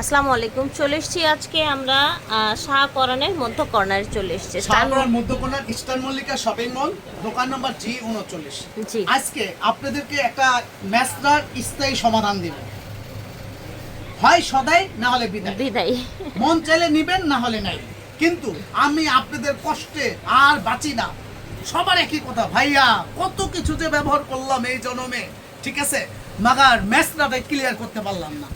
আসসালামু আলাইকুম। চলে এসেছি আজকে আমরা শাহ করানের মধ্য কর্নারে চলে এসেছি। মধ্যকোণার ইস্টার্ন মল্লিকা শপিং মল দোকান নম্বর জি উনচল্লিশ। আজকে আপনাদেরকে একটা ম্যাচটার স্থায়ী সমাধান দিব। হয় সদাই না হলে বিদায়। বিদায়। মন চাইলে নিবেন না হলে নাই। কিন্তু আমি আপনাদের কষ্টে আর বাঁচি না। সবার একই কথা ভাইয়া কত কিছু যে ব্যবহার করলাম এই জনমে। ঠিক আছে? মাগার ম্যাচটাকে ক্লিয়ার করতে পারলাম না।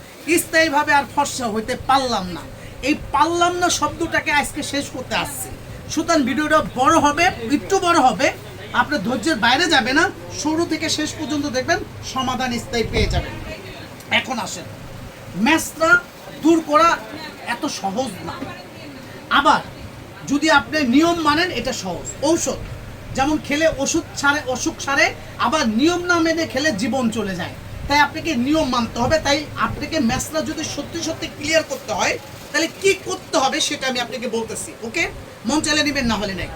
স্থায়ীভাবে আর ফর্সা হইতে পারলাম না। এই পারলাম না শব্দটাকে আজকে শেষ করতে আসছি। সুতরাং ভিডিওটা বড় হবে, একটু বড় হবে। আপনার ধৈর্যের বাইরে যাবে না, শুরু থেকে শেষ পর্যন্ত দেখবেন সমাধান স্থায়ী পেয়ে যাবেন। এখন আসেন। ম্যাচটা দূর করা এত সহজ না। আবার যদি আপনি নিয়ম মানেন, এটা সহজ। ঔষধ, যেমন খেলে ওষুধ ছাড়ে, অসুখ ছাড়ে, আবার নিয়ম না মেনে খেলে জীবন চলে যায়। তাই আপনাকে নিয়ম মানতে হবে, তাই আপনাকে ম্যাচটা যদি সত্যি সত্যি ক্লিয়ার করতে হয়, তাহলে কি করতে হবে সেটা আমি আপনাকে বলতেছি, ওকে? মন চালে নেবেন, না হলে নাই।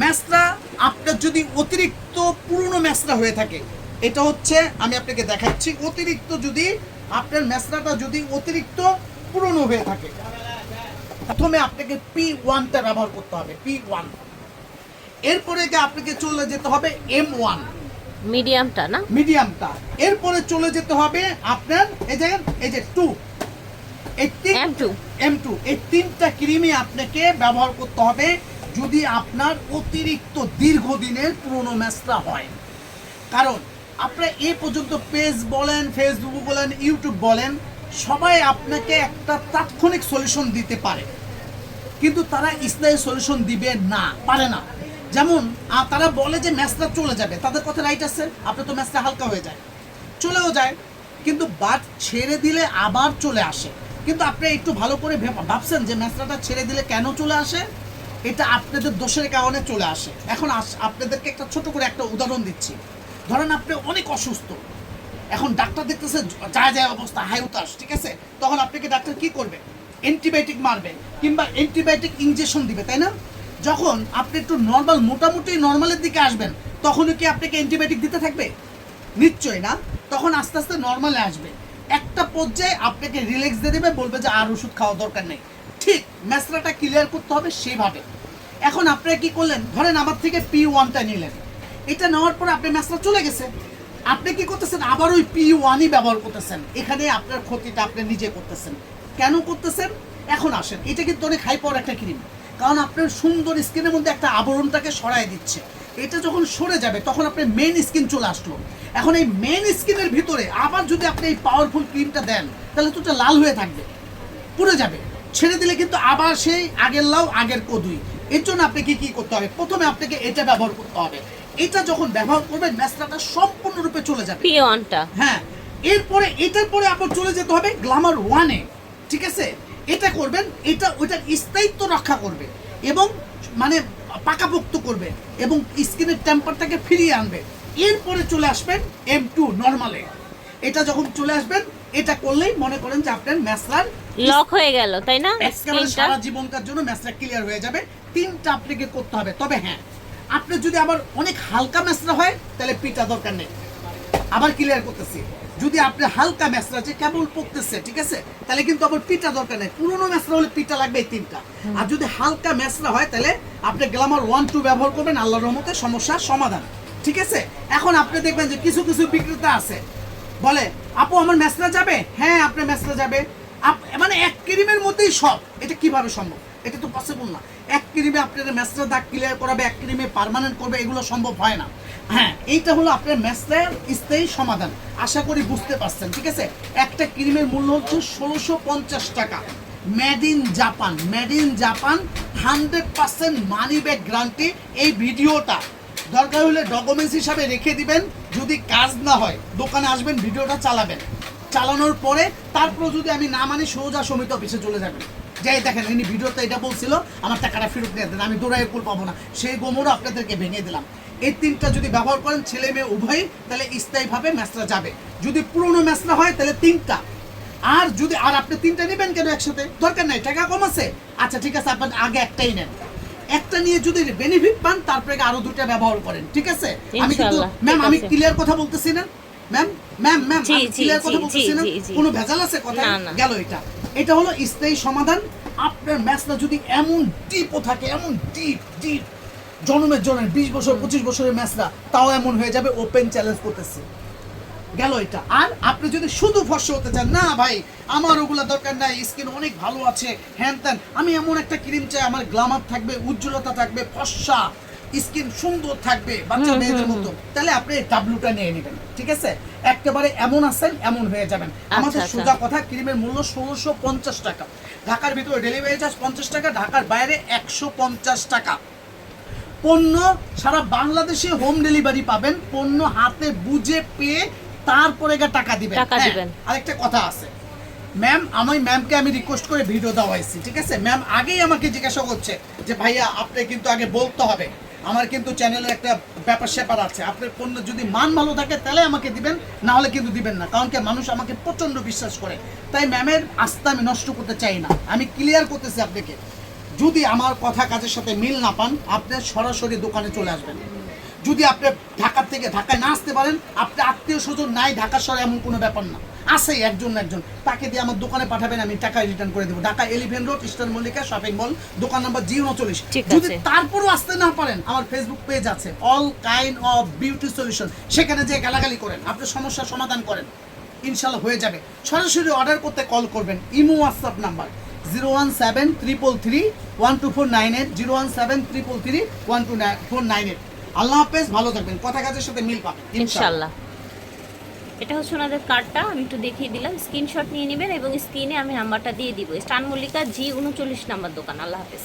ম্যাচটা আপনার যদি অতিরিক্ত পুরনো ম্যাচটা হয়ে থাকে, এটা হচ্ছে আমি আপনাকে দেখাচ্ছি, অতিরিক্ত যদি আপনার ম্যাচটা যদি অতিরিক্ত পুরনো হয়ে থাকে, প্রথমে আপনাকে পি ওয়ানটা ব্যবহার করতে হবে পি ওয়ান এরপরে আপনাকে চলে যেতে হবে এম ওয়ান মিডিয়ামটা না? মিডিয়ামটা। এরপরে চলে যেতে হবে আপনার এই যে এই যে two M two M two এই তিনটা ক্রিমই আপনাকে ব্যবহার করতে হবে যদি আপনার অতিরিক্ত দীর্ঘদিনের পুরনো ম্যাচটা হয়। কারণ আপনার এ পর্যন্ত পেজ বলেন ফেসবুক বলেন ইউটিউব বলেন সবাই আপনাকে একটা তাৎক্ষণিক সলিউশন দিতে পারে। কিন্তু তারা স্থায়ী সলিউশন দিবে না পারে না। যেমন তারা বলে যে ম্যাচটা চলে যাবে। তাদের কথা রাইট আছে আপনার তো ম্যাচটা হালকা হয়ে যায়। চলেও যায়, কিন্তু বাট ছেড়ে দিলে আবার চলে আসে। কিন্তু আপনি একটু ভালো করে ভাবছেন যে ম্যাচটা ছেড়ে দিলে কেন চলে আসে? এটা আপনাদের দোষের কারণে চলে আসে। এখন আপনাদেরকে একটা ছোট করে একটা উদাহরণ দিচ্ছি। ধরেন আপনি অনেক অসুস্থ। এখন ডাক্তার দেখতেছে, যা যায় অবস্থা, হাই উতাস ঠিক আছে? তখন আপনাকে ডাক্তার কি করবে? অ্যান্টিবায়োটিক মারবে, কিংবা অ্যান্টিবায়োটিক ইঞ্জেকশন দিবে, তাই না? যখন আপনি একটু নর্মাল মোটামুটি নর্মালের দিকে আসবেন, তখনও কি আপনাকে অ্যান্টিবায়োটিক দিতে থাকবে? নিশ্চয়ই না। তখন আস্তে আস্তে নর্মালে আসবে। একটা পর্যায়ে আপনাকে রিল্যাক্স দিয়ে দেবে, বলবে যে আর ওষুধ খাওয়া দরকার নেই। ঠিক, ম্যাসরাটা ক্লিয়ার করতে হবে সেইভাবে এখন আপনারা কি করলেন? ধরেন আমার থেকে পি ওয়ানটা নিলেন। এটা নেওয়ার পরে আপনি ম্যাসরা চলে গেছে। আপনি কি করতেছেন? আবার ওই পি ওয়ানই ব্যবহার করতেছেন। এখানে আপনার ক্ষতিটা আপনি নিজে করতেছেন। কেন করতেছেন? এখন আসেন। এটা কিন্তু অনেক হাই পাওয়ার একটা ক্রিম কারণ আপনার সুন্দর স্কিনের মধ্যে একটা আবরণটাকে সরায় দিচ্ছে। এটা যখন সরে যাবে তখন আপনার মেন স্কিন চলে আসলো। এখন এই মেন স্কিনের ভিতরে আবার যদি আপনি এই পাওয়ারফুল ক্রিমটা দেন তাহলে তো লাল হয়ে থাকবে পুড়ে যাবে। ছেড়ে দিলে কিন্তু আবার সেই আগের লাউ আগের কদুই। এর জন্য আপনাকে কি করতে হবে? প্রথমে আপনাকে এটা ব্যবহার করতে হবে। এটা যখন ব্যবহার করবেন ম্যাসলাটা সম্পূর্ণরূপে চলে যাবে। পি ওয়ানটা হ্যাঁ এরপরে এটার পরে আপনার চলে যেতে হবে গ্লামার ওয়ানে ঠিক আছে? এটা করবেন এটা ওইটার স্থায়িত্ব রক্ষা করবে এবং মানে পাকাপোক্ত করবে এবং স্কিনের টেম্পারটাকে ফিরিয়ে আনবে। এরপরে চলে আসবেন এম টু নর্মালে এটা যখন চলে আসবেন এটা করলেই মনে করেন যে আপনার ম্যাসলার লক হয়ে গেল তাই না? সারা জীবনকার জন্য ম্যাচটা ক্লিয়ার হয়ে যাবে। তিনটা আপনাকে করতে হবে তবে হ্যাঁ আপনি যদি আবার অনেক হালকা ম্যাচটা হয় তাহলে পিটা দরকার নেই। আবার ক্লিয়ার করতেছি। যদি আপনি হালকা ম্যাচটা যে কেবল পড়তেছে ঠিক আছে? তাহলে কিন্তু আবার পিটা দরকার নেই। পুরোনো ম্যাচটা হলে পিটা লাগবে এই তিনটা। আর যদি হালকা ম্যাচটা হয় তাহলে আপনি গ্লামার ওয়ান টু ব্যবহার করবেন আল্লাহর রহমতে সমস্যার সমাধান। ঠিক আছে? এখন আপনি দেখবেন যে কিছু কিছু বিক্রেতা আছে। বলে আপু আমার ম্যাচটা যাবে? হ্যাঁ আপনার ম্যাচটা যাবে। মানে এক ক্রিমের মধ্যেই সব। এটা কীভাবে সম্ভব? এটা তো পসিবল না। এক ক্রিমে আপনার ম্যাচটা দাগ ক্লিয়ার করাবে, এক ক্রিমে পার্মানেন্ট করবে, এগুলো সম্ভব হয় না। হ্যাঁ এইটা হলো আপনার ম্যাচটার স্থায়ী সমাধান। আশা করি বুঝতে পারছেন, ঠিক আছে? একটা ক্রিমের মূল্য হচ্ছে ষোলোশো পঞ্চাশ টাকা। Made in Japan made in Japan hundred percent money back guarantee এই ভিডিওটা। দরকার হলে ডকুমেন্টস হিসাবে রেখে দিবেন, যদি কাজ না হয়। দোকানে আসবেন, ভিডিওটা চালাবেন। চালানোর পরে, তারপর যদি আমি না মানি, সোজা সমিত অফিসে চলে যাবেন। যাই দেখেন ইনি ভিডিওতে এটা বলছিল আমার টাকাটা ফেরত দিয়ে দেন আমি দৌড়াই কুল পাবো না। সেই গোমরও আপনাদেরকে ভেঙে দিলাম। এই তিনটা যদি ব্যবহার করেন ছেলে মেয়ে উভয়ই তাহলে স্থায়ীভাবে ম্যাচটা যাবে। যদি পুরনো ম্যাচটা হয় তাহলে তিনটা। আর যদি আর আপনি তিনটা নেবেন কেন একসাথে? দরকার নাই টাকা কম আছে। আচ্ছা ঠিক আছে আপনার আগে একটাই নেন। একটা নিয়ে যদি বেনিফিট পান তারপরে আরও দুটা ব্যবহার করেন ঠিক আছে? আমি কিন্তু ম্যাম আমি। ক্লিয়ার কথা বলতেছি না? ম্যাম ম্যাম ম্যাম clear কথা বলতেছি না। কোনো ভেজাল আছে কথা। গেল এটা। এটা হলো স্থায়ী সমাধান। আপনার ম্যাচটা যদি এমন ডিপও থাকে এমন ডিপ ডিপ জন্মের জন্য বিশ বছর পঁচিশ বছরের ম্যাচটা তাও এমন হয়ে যাবে ওপেন চ্যালেঞ্জ করতেছে। গেল এটা। আর আপনি যদি শুধু ফর্সা হতে চান না ভাই আমার ওগুলো দরকার নাই স্কিন অনেক ভালো আছে হ্যান ত্যান। আমি এমন একটা ক্রিম চাই আমার গ্লামার থাকবে উজ্জ্বলতা থাকবে ফর্সা স্কিন সুন্দর থাকবে বাচ্চা মেয়েদের মতো। তাহলে আপনি ডাবলুটা নিয়ে নেবেন ঠিক আছে? একেবারে এমন আছেন এমন হয়ে যাবেন। আমাদের আচ্ছা। সোজা কথা ক্রিমের মূল্য ষোলোশো পঞ্চাশ টাকা। ঢাকার ভিতরে ডেলিভারি চার্জ পঞ্চাশ টাকা ঢাকার বাইরে একশো পঞ্চাশ টাকা। পণ্য সারা বাংলাদেশে হোম ডেলিভারি পাবেন পণ্য হাতে বুঝে পেয়ে তারপরে টাকা দিবেন। হ্যাঁ, আরেকটা কথা আছে। ম্যাম আমি ম্যামকে আমি রিকোয়েস্ট করে ভিডিও দেওয়া হয়েছি ঠিক আছে? ম্যাম আগেই আমাকে জিজ্ঞাসা করছে যে ভাইয়া আপনি কিন্তু আগে বলতে হবে। আমার কিন্তু চ্যানেলের একটা ব্যাপার স্যাপার আছে। আপনার পণ্য যদি মান ভালো থাকে, তাহলে আমাকে দিবেন না হলে কিন্তু দিবেন না। কারণ কি, মানুষ আমাকে প্রচণ্ড বিশ্বাস করে। তাই ম্যামের আস্থা আমি নষ্ট করতে চাই না। আমি ক্লিয়ার করতেছি আপনাকে। যদি আমার কথা কাজের সাথে মিল না পান, আপনি সরাসরি দোকানে চলে আসবেন। যদি আপনি ঢাকার থেকে ঢাকায় না আসতে পারেন আপনি আত্মীয় স্বজন নাই ঢাকার শহরে এমন কোনো ব্যাপার না। আছে একজন একজন। তাকে দিয়ে আমার দোকানে পাঠাবেন আমি টাকা রিটার্ন করে দেবো। Dhaka eleven road eastern Mallika shopping mall দোকান নাম্বার জি উনচল্লিশ। যদি। তারপরও আসতে না পারেন আমার ফেসবুক পেজ আছে all kind of beauty solution সেখানে যে গালাগালি করেন আপনি সমস্যার সমাধান করেন। ইনশাল্লাহ হয়ে যাবে। সরাসরি অর্ডার করতে কল করবেন imo WhatsApp number zero one seven triple three one two four nine eight zero one seven triple three one two four nine eight আল্লাহ হাফেজ ভালো থাকবেন কথা কাজের সাথে মিল পাবেন। ইনশাল্লাহ। এটা হচ্ছে ওনাদের কার্ডটা আমি একটু দেখিয়ে দিলাম। স্ক্রিনশট নিয়ে নেবেন এবং স্ক্রিনে আমি নাম্বারটা দিয়ে দিব। স্টান মল্লিকা, জি, উনচল্লিশ নাম্বার দোকান। আল্লাহ হাফেজ।